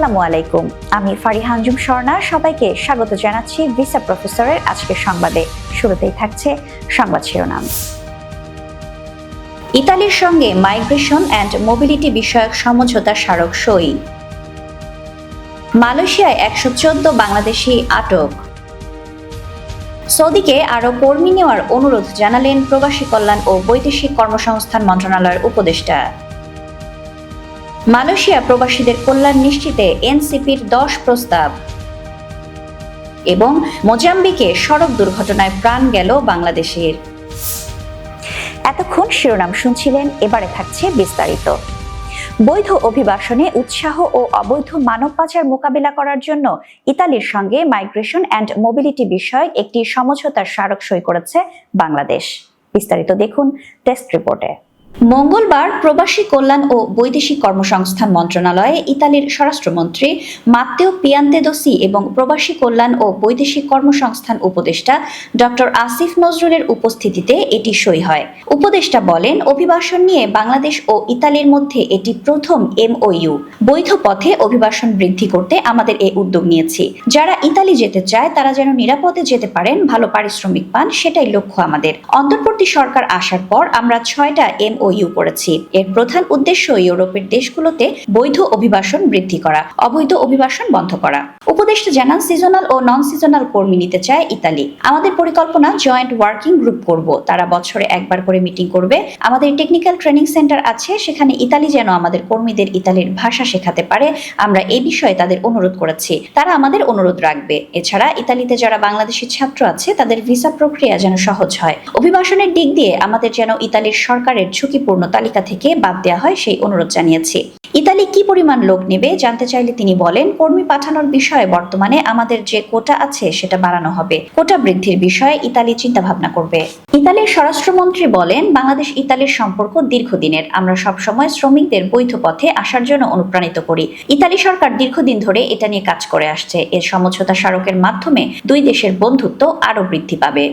আসসালামু আলাইকুম। আমি ফারিহা আঞ্জুম স্বর্ণা সবাইকে স্বাগত জানাচ্ছি ভিসা প্রফেসরের আজকের সংবাদে। শুরুতেই থাকছে সংবাদ শিরোনাম। ইতালির সঙ্গে মাইগ্রেশন অ্যান্ড মোবিলিটি বিষয়ক সমঝোতা স্মারক সই। মালয়েশিয়ায় একশো চোদ্দ বাংলাদেশি আটক। সৌদিকে আরও কর্মী নেওয়ার অনুরোধ জানালেন প্রবাসী কল্যাণ ও বৈদেশিক কর্মসংস্থান মন্ত্রণালয়ের উপদেষ্টা। মালয়েশিয়া প্রবাসীদের কল্যাণ নিশ্চিতে এনসিপির দশ প্রস্তাব। এবং মোজাম্বিকে সড়ক দুর্ঘটনায় প্রাণ গেল বাংলাদেশের। এতক্ষণ শিরোনাম শুনছিলেন, এবারে থাকছে বিস্তারিত। বৈধ অভিবাসনে উৎসাহ ও অবৈধ মানব পাচার মোকাবিলা করার জন্য ইতালির সঙ্গে মাইগ্রেশন অ্যান্ড মোবিলিটি বিষয়ক একটি সমঝোতার স্মারক সই করেছে বাংলাদেশ। বিস্তারিত দেখুন টেস্ট রিপোর্টে। মঙ্গলবার প্রবাসী কল্যাণ ও বৈদেশিক কর্মসংস্থান মন্ত্রণালয়ে ইতালির স্বরাষ্ট্রমন্ত্রী মাত্তেও পিয়ান্তেদোসি এবং প্রবাসী কল্যাণ ও বৈদেশিক কর্মসংস্থান উপদেষ্টা ডক্টর আসিফ নজরুলের উপস্থিতিতে এটি সই হয়। উপদেষ্টা বলেন, অভিবাসন নিয়ে বাংলাদেশ ও ইতালির মধ্যে এটি প্রথম এমওইউ। বৈধ পথে অভিবাসন বৃদ্ধি করতে আমাদের এই উদ্যোগ নিয়েছি। যারা ইতালি যেতে চায়, তারা যেন নিরাপদে যেতে পারেন, ভালো পারিশ্রমিক পান, সেটাই লক্ষ্য আমাদের। অন্তর্বর্তী সরকার আসার পর আমরা ছয়টা এমওইউ করেছি এর প্রধান উদ্দেশ্য ইউরোপের দেশগুলোতে বৈধ অভিবাসন বৃদ্ধি করা, অবৈধ অভিবাসন বন্ধ করা। উপদেষ্টা জানান সিজনাল ও নন সিজনাল কর্মী নিতে চায় ইতালি। আমাদের পরিকল্পনা জয়েন্ট ওয়ার্কিং গ্রুপ করব। তারা বছরে একবার করে মিটিং করবে। আমাদের টেকনিক্যাল ট্রেনিং সেন্টার আছে, সেখানে ইতালি যেন আমাদের কর্মীদের ইতালির ভাষা শেখাতে পারে। আমরা এই বিষয়ে তাদের অনুরোধ করেছি। তারা আমাদের অনুরোধ রাখবে। এছাড়া ইতালিতে যারা বাংলাদেশি ছাত্র আছে, তাদের ভিসা প্রক্রিয়া যেন সহজ হয়। অভিবাসনের দিক দিয়ে আমাদের যেন ইতালির সরকারের ঝুঁকিপূর্ণ তালিকা থেকে বাদ দেওয়া হয় সেই অনুরোধ জানিয়েছি। ইতালি কি পরিমাণ লোক নেবে জানতে চাইলে তিনি বলেন, কর্মী পাঠানোর বিষয়ে বর্তমানে আমাদের যে কোটা আছে সেটা বাড়ানো হবে। কোটা বৃদ্ধির বিষয়ে ইতালি চিন্তা ভাবনা করবে। ইতালির স্বরাষ্ট্রমন্ত্রী বলেন, বাংলাদেশ ইতালির সম্পর্ক দীর্ঘদিনের। আমরা সবসময় শ্রমিকদের বৈধ পথে আসার জন্য অনুপ্রাণিত করি। ইতালি সরকার দীর্ঘদিন ধরে এটা নিয়ে কাজ করে আসছে। এর সমঝোতা স্মারকের মাধ্যমে দুই দেশের বন্ধুত্ব আরও বৃদ্ধি পাবে।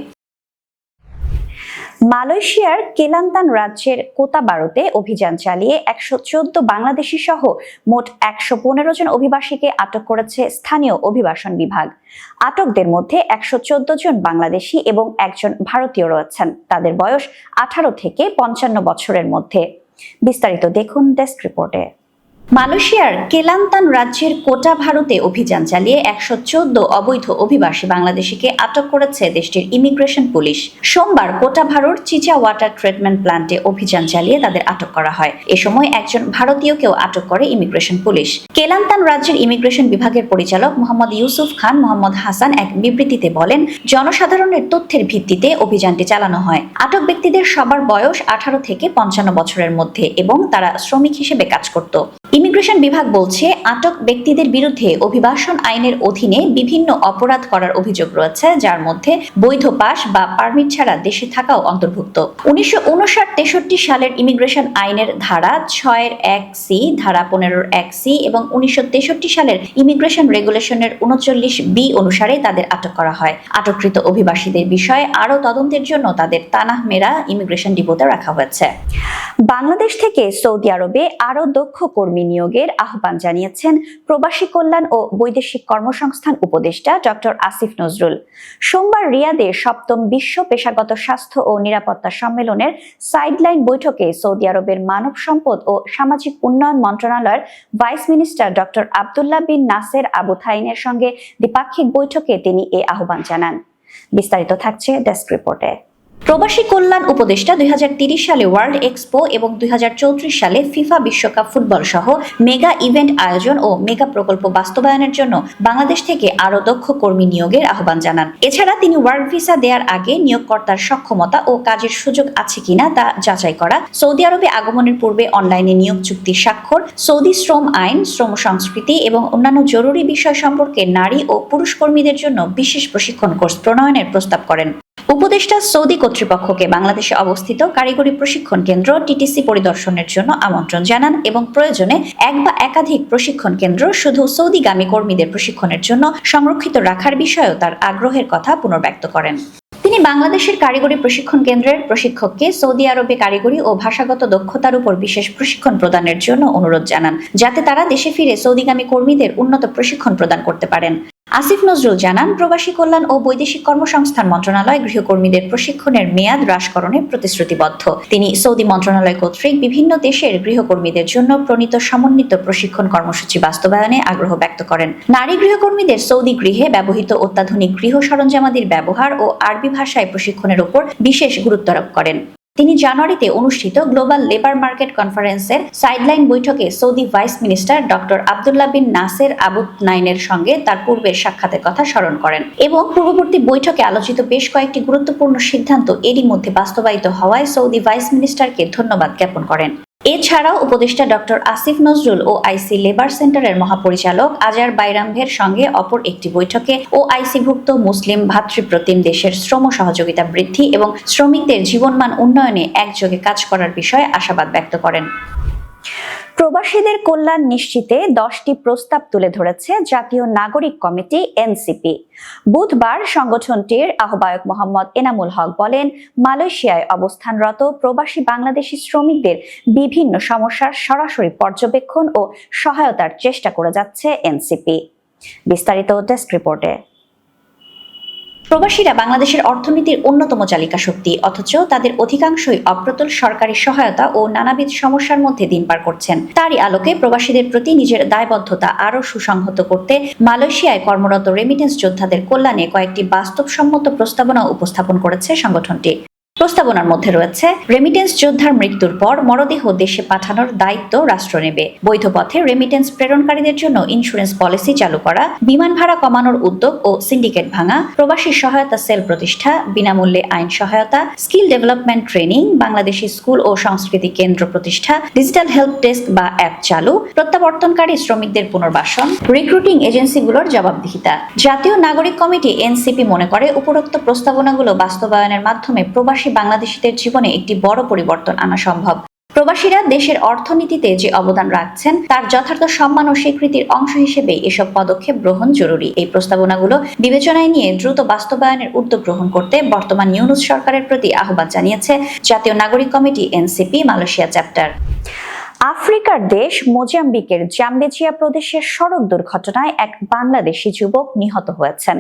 মালয়েশিয়ার কেলান্তান রাজ্যের কোতাবারোতে অভিযান চালিয়ে একশো চোদ্দ বাংলাদেশি সহ মোট একশো পনেরো জন অভিবাসীকে আটক করেছে স্থানীয় অভিবাসন বিভাগ। আটকদের মধ্যে একশো চোদ্দ জন বাংলাদেশি এবং একজন ভারতীয় রয়েছেন। তাদের বয়স আঠারো থেকে পঞ্চান্ন বছরের মধ্যে। বিস্তারিত দেখুন ডেস্ক রিপোর্টে। মালয়েশিয়ার কেলান্তান রাজ্যের কোটা ভারতে অভিযান চালিয়ে একশো চোদ্দ অবৈধ অভিবাসী বাংলাদেশিকে আটক করেছে দেশটির ইমিগ্রেশন পুলিশ। সোমবার কোটা ভারত চিচা ওয়াটার ট্রিটমেন্ট প্ল্যান্টে অভিযান চালিয়ে তাদের আটক করা হয়। এ সময় একজন ভারতীয়কেও আটক করে ইমিগ্রেশন পুলিশ। কেলান্তান রাজ্যের ইমিগ্রেশন বিভাগের পরিচালক মোহাম্মদ ইউসুফ খান মোহাম্মদ হাসান এক বিবৃতিতে বলেন, জনসাধারণের তথ্যের ভিত্তিতে অভিযানটি চালানো হয়। আটক ব্যক্তিদের সবার বয়স আঠারো থেকে পঞ্চান্ন বছরের মধ্যে এবং তারা শ্রমিক হিসেবে কাজ করত। ইমিগ্রেশন বিভাগ বলছে, আটক ব্যক্তিদের বিরুদ্ধে অভিবাসন আইনের অধীনে বিভিন্ন অপরাধ করার অভিযোগ রয়েছে, যার মধ্যে বৈধ পাস বা পারমিট ছাড়া দেশে থাকাও অন্তর্ভুক্ত। উনিশশো তেষট্টি সালের ইমিগ্রেশন আইনের ধারা ছয়ের এক সি, ধারা পনেরোর এক সি এবং উনিশশো তেষট্টি সালের ইমিগ্রেশন রেগুলেশনের উনচল্লিশ বি অনুসারে তাদের আটক করা হয়। আটককৃত অভিবাসীদের বিষয়ে আরও তদন্তের জন্য তাদের তানাহ মেরা ইমিগ্রেশন ডিপোতে রাখা হয়েছে। বাংলাদেশ থেকে সৌদি আরবে আরও দক্ষ কর্মী নিয়োগের আহ্বান জানিয়েছেন প্রবাসী কল্যাণ ও বৈদেশিক কর্মসংস্থান উপদেষ্টা ডক্টর আসিফ নজরুল। সোমবার রিয়াদে সপ্তম বিশ্ব পেশাগত স্বাস্থ্য ও নিরাপত্তা সম্মেলনের সাইডলাইন বৈঠকে সৌদি আরবের মানব সম্পদ ও সামাজিক উন্নয়ন মন্ত্রণালয়ের vice minister doctor Abdullah bin Nasser Abu থাইনের সঙ্গে দ্বিপাক্ষিক বৈঠকে তিনি এ আহ্বান জানান। বিস্তারিত থাকছে ডেস্ক রিপোর্টে। প্রবাসী কল্যাণ উপদেষ্টা দুই সালে ওয়ার্ল্ড এক্সপো এবং দুই হাজার চৌত্রিশ সালে ফিফা বিশ্বকাপ ফুটবল সহ মেগা ইভেন্ট আয়োজন ও মেগা প্রকল্প বাস্তবায়নের জন্য বাংলাদেশ থেকে আরও দক্ষ কর্মী নিয়োগের আহ্বান জানান। এছাড়া তিনি ওয়ার্ক ভিসা দেওয়ার আগে নিয়োগকর্তার সক্ষমতা ও কাজের সুযোগ আছে কিনা তা যাচাই করা, সৌদি আরবে আগমনের পূর্বে অনলাইনে নিয়োগ চুক্তি স্বাক্ষর, সৌদি শ্রম আইন, শ্রম সংস্কৃতি এবং অন্যান্য জরুরি বিষয় সম্পর্কে নারী ও পুরুষ কর্মীদের জন্য বিশেষ প্রশিক্ষণ কোর্স প্রণয়নের প্রস্তাব করেন। উপদেষ্টা সৌদি কর্তৃপক্ষকে বাংলাদেশে অবস্থিত কারিগরি প্রশিক্ষণ কেন্দ্র টিটিসি পরিদর্শনের জন্য আমন্ত্রণ জানান এবং প্রয়োজনে এক বা একাধিক প্রশিক্ষণ কেন্দ্র শুধু সৌদিগামী কর্মীদের প্রশিক্ষণের জন্য সংরক্ষিত রাখার বিষয়েও তার আগ্রহের কথা পুনর্ব্যক্ত করেন। তিনি বাংলাদেশের কারিগরি প্রশিক্ষণ কেন্দ্রের প্রশিক্ষককে সৌদি আরবে কারিগরি ও ভাষাগত দক্ষতার উপর বিশেষ প্রশিক্ষণ প্রদানের জন্য অনুরোধ জানান, যাতে তারা দেশে ফিরে সৌদিগামী কর্মীদের উন্নত প্রশিক্ষণ প্রদান করতে পারেন। আসিফ নজরুল জানান, প্রবাসী কল্যাণ ও বৈদেশিক কর্মসংস্থান মন্ত্রণালয় গৃহকর্মীদের প্রশিক্ষণের মেয়াদ হ্রাসকরণে প্রতিশ্রুতিবদ্ধ। তিনি সৌদি মন্ত্রণালয় কর্তৃক বিভিন্ন দেশের গৃহকর্মীদের জন্য প্রণীত সমন্বিত প্রশিক্ষণ কর্মসূচি বাস্তবায়নে আগ্রহ ব্যক্ত করেন। নারী গৃহকর্মীদের সৌদি গৃহে ব্যবহৃত অত্যাধুনিক গৃহ সরঞ্জামাদির ব্যবহার ও আরবি ভাষায় প্রশিক্ষণের উপর বিশেষ গুরুত্ব আরোপ করেন। তিনি জানুয়ারিতে অনুষ্ঠিত গ্লোবাল লেবার মার্কেট কনফারেন্সের সাইডলাইন বৈঠকে Saudi vice minister doctor Abdullah bin Nasser আবুদ নাইনের সঙ্গে তার পূর্বের সাক্ষাতের কথা স্মরণ করেন এবং পূর্ববর্তী বৈঠকে আলোচিত বেশ কয়েকটি গুরুত্বপূর্ণ সিদ্ধান্ত এরই মধ্যে বাস্তবায়িত হওয়ায় সৌদি ভাইস মিনিস্টারকে ধন্যবাদ জ্ঞাপন করেন। এছাড়াও উপদেষ্টা ডক্টর আসিফ নজরুল ও আইসি লেবার সেন্টারের মহাপরিচালক আজার বাইরামভের সঙ্গে অপর একটি বৈঠকে ও আইসিভুক্ত মুসলিম ভাতৃপ্রতিম দেশের শ্রম সহযোগিতা বৃদ্ধি এবং শ্রমিকদের জীবনমান উন্নয়নে একযোগে কাজ করার বিষয়ে আশাবাদ ব্যক্ত করেন। প্রবাসীদের কল্যাণ নিশ্চিতে দশটি প্রস্তাব তুলে ধরেছে জাতীয় নাগরিক কমিটি, এনসিপি। বুধবার সংগঠনটির আহ্বায়ক মোহাম্মদ এনামুল হক বলেন, মালয়েশিয়ায় অবস্থানরত প্রবাসী বাংলাদেশি শ্রমিকদের বিভিন্ন সমস্যার সরাসরি পর্যবেক্ষণ ও সহায়তার চেষ্টা করে যাচ্ছে এনসিপি। বিস্তারিত ডেস্ক রিপোর্টে। প্রবাসীরা বাংলাদেশের অর্থনীতির অন্যতম চালিকা শক্তি, অথচ তাদের অধিকাংশই অপ্রতুল সরকারি সহায়তা ও নানাবিধ সমস্যার মধ্যে দিন পার করছেন। তারই আলোকে প্রবাসীদের প্রতি নিজের দায়বদ্ধতা আরও সুসংহত করতে মালয়েশিয়ায় কর্মরত রেমিটেন্স যোদ্ধাদের কল্যাণে কয়েকটি বাস্তবসম্মত প্রস্তাবনা উপস্থাপন করেছে সংগঠনটি। প্রস্তাবনার মধ্যে রয়েছে রেমিটেন্স যোদ্ধার মৃত্যুর পর মরদেহ দেশে পাঠানোর দায়িত্ব রাষ্ট্র নেবে। বৈধ পথে রেমিটেন্স প্রেরণকারীদের জন্য ইন্স্যুরেন্স পলিসি চালু করা, বিমান ভাড়া কমানোর উদ্যোগ ও সিন্ডিকেট ভাঙা, প্রবাসী সহায়তা সেল প্রতিষ্ঠা, বিনামূল্যে আইন সহায়তা skill development training Bangladeshi school ও সংস্কৃতি কেন্দ্র প্রতিষ্ঠা ডিজিটাল হেল্প ডেস্ক বা অ্যাপ চালু, প্রত্যাবর্তনকারী শ্রমিকদের পুনর্বাসন রিক্রুটিং এজেন্সিগুলোর জবাবদিহিতা। জাতীয় নাগরিক কমিটি এনসিপি মনে করে, উপরোক্ত প্রস্তাবনাগুলো বাস্তবায়নের মাধ্যমে প্রবাসী বাংলাদেশিদের জীবনে একটি বড় পরিবর্তন আনা সম্ভব। প্রবাসীরা দেশের অর্থনীতিতে যে অবদান রাখছেন, তার যথার্থ সম্মান ও স্বীকৃতির অংশ হিসেবে এসব পদক্ষেপ গ্রহণ জরুরি। এই প্রস্তাবনাগুলো বিবেচনায় নিয়ে দ্রুত বাস্তবায়নের উদ্যোগ গ্রহণ করতে বর্তমান ইউনুস সরকারের প্রতি আহ্বান জানিয়েছে জাতীয় নাগরিক কমিটি এনসিপি, মালয়েশিয়া চ্যাপ্টার। আফ্রিকার দেশ মোজাম্বিকের জাম্বেজিয়া প্রদেশের সড়ক দুর্ঘটনায় এক বাংলাদেশি যুবক নিহত হয়েছেন।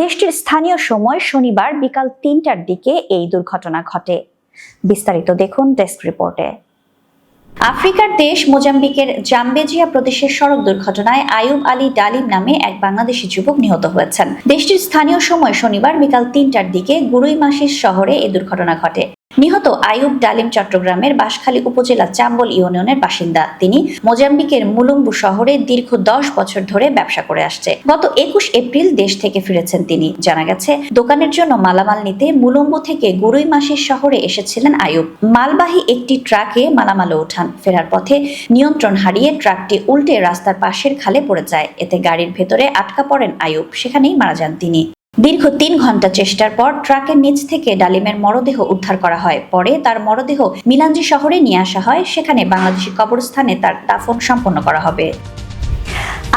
দেশটির স্থানীয় সময় শনিবার বিকাল তিনটার দিকে এই দুর্ঘটনা ঘটে। বিস্তারিত দেখুন ডেস্ক রিপোর্টে। আফ্রিকার দেশ মোজাম্বিকের জাম্বেজিয়া প্রদেশের সড়ক দুর্ঘটনায় আয়ুব আলী ডালিম নামে এক বাংলাদেশি যুবক নিহত হয়েছেন। দেশটির স্থানীয় সময় শনিবার বিকাল তিনটার দিকে গুরুই গুরুইমাসিস শহরে এই দুর্ঘটনা ঘটে। নিহত আয়ুব ডালিম চট্টগ্রামের বাঁশখালী উপজেলা চাম্বল ইউনিয়নের বাসিন্দা। তিনি মোজাম্বিকের মুলুম্বু শহরে দীর্ঘ দশ বছর ধরে ব্যবসা করে আসছে। গত একুশ এপ্রিল দেশ থেকে ফিরেছেন তিনি। জানা গেছে, দোকানের জন্য মালামাল নিতে মুলুম্বু থেকে গুরুই মাসির শহরে এসেছিলেন আয়ুব মালবাহী একটি ট্রাকে মালামালে ওঠান। ফেরার পথে নিয়ন্ত্রণ হারিয়ে ট্রাকটি উল্টে রাস্তার পাশের খালে পড়ে যায়। এতে গাড়ির ভেতরে আটকা পড়েন আয়ুব সেখানেই মারা যান তিনি। দীর্ঘ তিন ঘণ্টা চেষ্টার পর ট্রাকের নিচ থেকে ডালিমের মরদেহ উদ্ধার করা হয়। পরে তার মরদেহ মিলাঞ্জি শহরে নিয়ে আসা হয়। সেখানে বাংলাদেশি কবরস্থানে তার দাফন সম্পন্ন করা হবে।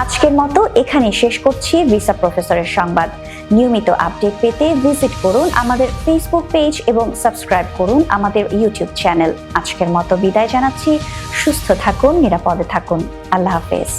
আজকের মতো এখানেই শেষ করছি ভিসা প্রফেসরের সংবাদ। নিয়মিত আপডেট পেতে ভিজিট করুন আমাদের ফেসবুক পেজ এবং সাবস্ক্রাইব করুন আমাদের ইউটিউব চ্যানেল আজকের মতো বিদায় জানাচ্ছি। সুস্থ থাকুন, নিরাপদে থাকুন। আল্লাহ হাফেজ।